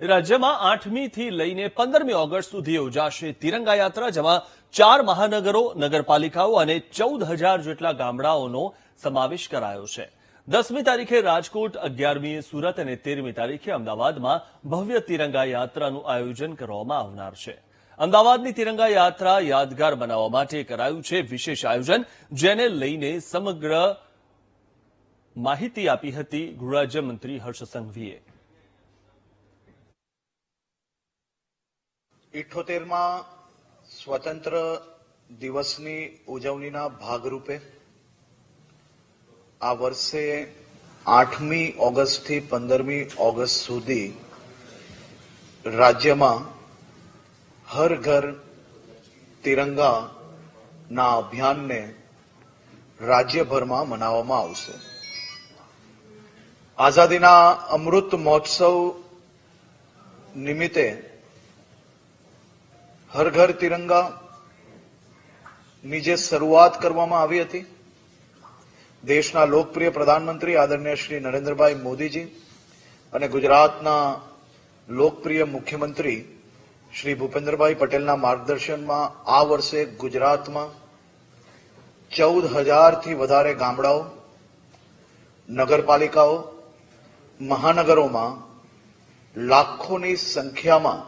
રાજ્યમાં આઠમી થી લઈને પંદરમી ઓગસ્ટ સુધી યોજાશે તિરંગા યાત્રા, જેમાં ચાર મહાનગરો, નગરપાલિકાઓ અને ચૌદ હજાર જેટલા ગામડાઓનો સમાવેશ કરાયો છે. દસમી તારીખે રાજકોટ અગિયારમીએ સુરત અને તેરમી તારીખે અમદાવાદમાં ભવ્ય તિરંગા યાત્રાનું આયોજન કરવામાં આવનાર છે. અમદાવાદની તિરંગા યાત્રા યાદગાર બનાવવા માટે કરાયું છે વિશેષ આયોજન, જેને લઈને સમગ્ર માહિતી આપી હતી ગૃહરાજ્યમંત્રી હર્ષ સંઘવીએ. ઇઠ્ઠોતેરમાં સ્વતંત્ર દિવસની ઉજવણીના ભાગરૂપે આ વર્ષે આઠમી ઓગસ્ટથી પંદરમી ઓગસ્ટ સુધી રાજ્યમાં હર ઘર તિરંગા ના અભિયાનને રાજ્યભરમાં મનાવવામાં આવશે. આઝાદીના અમૃત મહોત્સવ નિમિત્તે હર ઘર તિરંગા ની જે શરૂઆત કરવામાં આવી હતી, દેશના લોકપ્રિય પ્રધાનમંત્રી આદરણીય શ્રી નરેન્દ્રભાઈ મોદીજી અને ગુજરાતના લોકપ્રિય મુખ્યમંત્રી શ્રી ભૂપેન્દ્રભાઈ પટેલના માર્ગદર્શનમાં આ વર્ષે ગુજરાતમાં ચૌદ હજારથી વધારે ગામડાઓ, નગરપાલિકાઓ, મહાનગરોમાં લાખોની સંખ્યામાં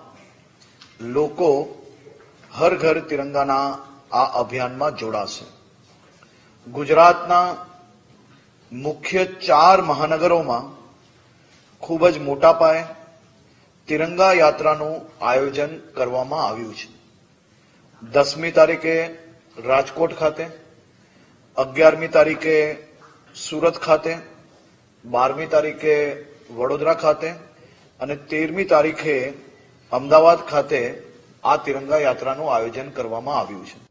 લોકો હર ઘર તિરંગાના આ અભિયાનમાં જોડાશે. ગુજરાતના મુખ્ય ચાર મહાનગરોમાં ખૂબ જ મોટા પાયે તિરંગા યાત્રાનું આયોજન કરવામાં આવ્યું છે. દસમી તારીખે રાજકોટ ખાતે, અગિયારમી તારીખે સુરત ખાતે, બારમી તારીખે વડોદરા ખાતે અને તેરમી તારીખે અમદાવાદ ખાતે આ તિરંગા યાત્રાનું આયોજન કરવામાં આવ્યું છે.